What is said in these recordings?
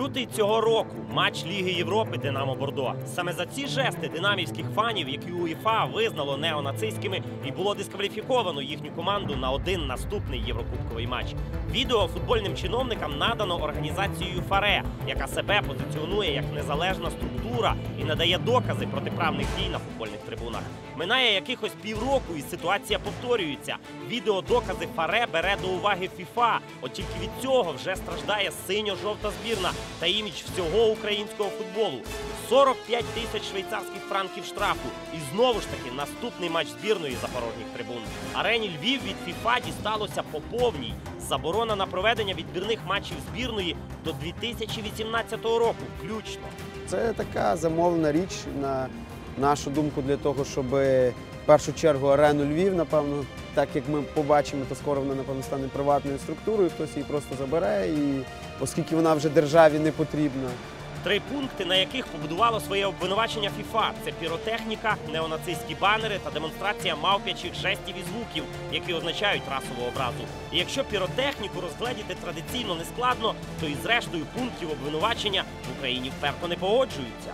Лютий цього року матч Ліги Європи Динамо Бордо. Саме за ці жести динамівських фанів, які УЄФА визнало неонацистськими, і було дискваліфіковано їхню команду на один наступний єврокубковий матч. Відео футбольним чиновникам надано організацією ФАРЕ, яка себе позиціонує як незалежна структура і надає докази протиправних дій на футбольних трибунах. Минає якихось півроку, і ситуація повторюється. Відеодокази ФАРЕ бере до уваги ФІФА. От тільки від цього вже страждає синьо-жовта збірна та імідж всього українського футболу. 45 тисяч швейцарських франків штрафу. І знову ж таки наступний матч збірної запорожніх трибун. Арені Львів від ФІФА дісталося по повній. Заборона на проведення відбірних матчів збірної до 2018 року, включно. Це така замовлена річ, на нашу думку, для того, щоб в першу чергу арену Львів, напевно, так як ми побачимо, то скоро вона напевно стане приватною структурою, хтось її просто забере, і оскільки вона вже державі не потрібна. Три пункти, на яких побудувало своє обвинувачення ФІФА: це піротехніка, неонацистські банери та демонстрація мавпячих жестів і звуків, які означають расову образу. І якщо піротехніку розгледіти традиційно нескладно, то і зрештою пунктів обвинувачення в Україні вперто не погоджуються.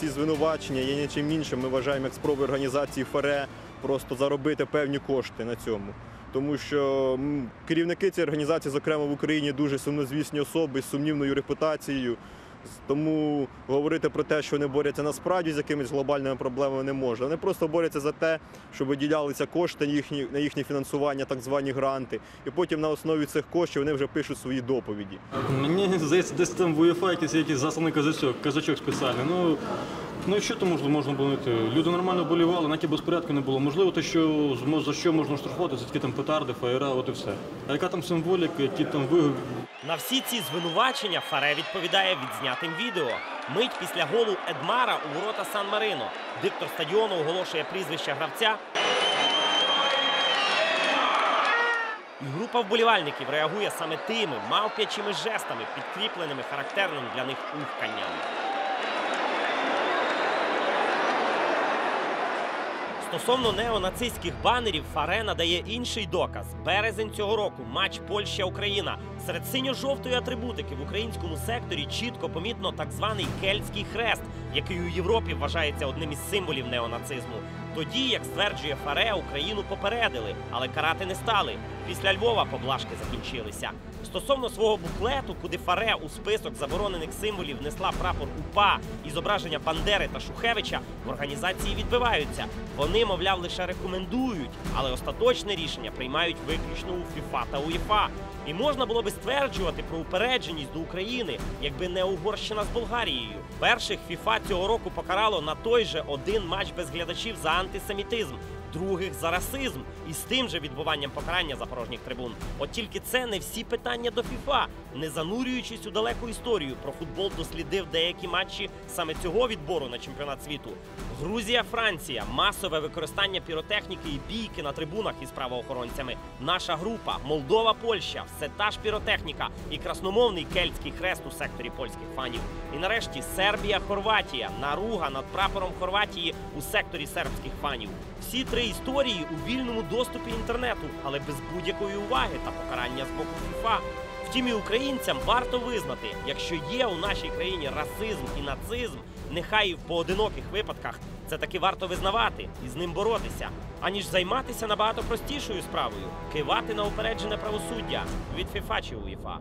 Ці звинувачення є нічим іншим. Ми вважаємо як спроби організації ФАРЕ просто заробити певні кошти на цьому. Тому що керівники цієї організації, зокрема в Україні, дуже сумнозвісні особи з сумнівною репутацією. Тому говорити про те, що вони борються насправді з якимись глобальними проблемами, не можна. Вони просто борються за те, щоб виділялися кошти на їхні, на їхнє фінансування, так звані гранти. І потім на основі цих коштів вони вже пишуть свої доповіді. Мені здається, десь там в УЄФА якийсь, якийсь засланий казачок, казачок спеціальний. Ну, ну і що там можна, можна було знайти? Люди нормально болівали, накі безпорядку не було. Можливо, те, що за що можна штрафувати, це такі там петарди, фаєра, от і все. А яка там символіка, які там ви На всі ці звинувачення Фаре відповідає відзнятим відео. Мить після голу Едмара у ворота Сан Марино. Диктор стадіону оголошує прізвище гравця. І група вболівальників реагує саме тими мавпячими жестами, підкріпленими характерним для них ухканням. Стосовно неонацистських банерів Фаре надає інший доказ. Березень цього року матч Польща-Україна. Серед синьо-жовтої атрибутики в українському секторі чітко помітно так званий кельтський хрест, який у Європі вважається одним із символів неонацизму. Тоді, як стверджує Фаре, Україну попередили, але карати не стали. Після Львова поблажки закінчилися. Стосовно свого буклету, куди Фаре у список заборонених символів внесла прапор УПА і зображення Бандери та Шухевича, в організації відбиваються. Вони, мовляв, лише рекомендують, але остаточне рішення приймають виключно у ФІФА та УЄФА. І можна було би стверджувати про упередженість до України, якби не Угорщина з Болгарією. Перших ФІФА цього року покарало на той же один матч без глядачів за антисемітизм. Других за расизм і з тим же відбуванням покарання запорожніх трибун. От тільки це не всі питання до ФІФА. Не занурюючись у далеку історію, про футбол дослідив деякі матчі саме цього відбору на чемпіонат світу. Грузія, Франція, масове використання піротехніки і бійки на трибунах із правоохоронцями. Наша група, Молдова, Польща, все та ж піротехніка і красномовний кельтський хрест у секторі польських фанів. І нарешті Сербія, Хорватія, наруга над прапором Хорватії у секторі сербських фанів. Всі три історії у вільному доступі інтернету, але без будь-якої уваги та покарання з боку ФІФА. Втім, і українцям варто визнати, якщо є у нашій країні расизм і нацизм, нехай і в поодиноких випадках це таки варто визнавати і з ним боротися, аніж займатися набагато простішою справою кивати на упереджене правосуддя від ФІФА чи УЄФА.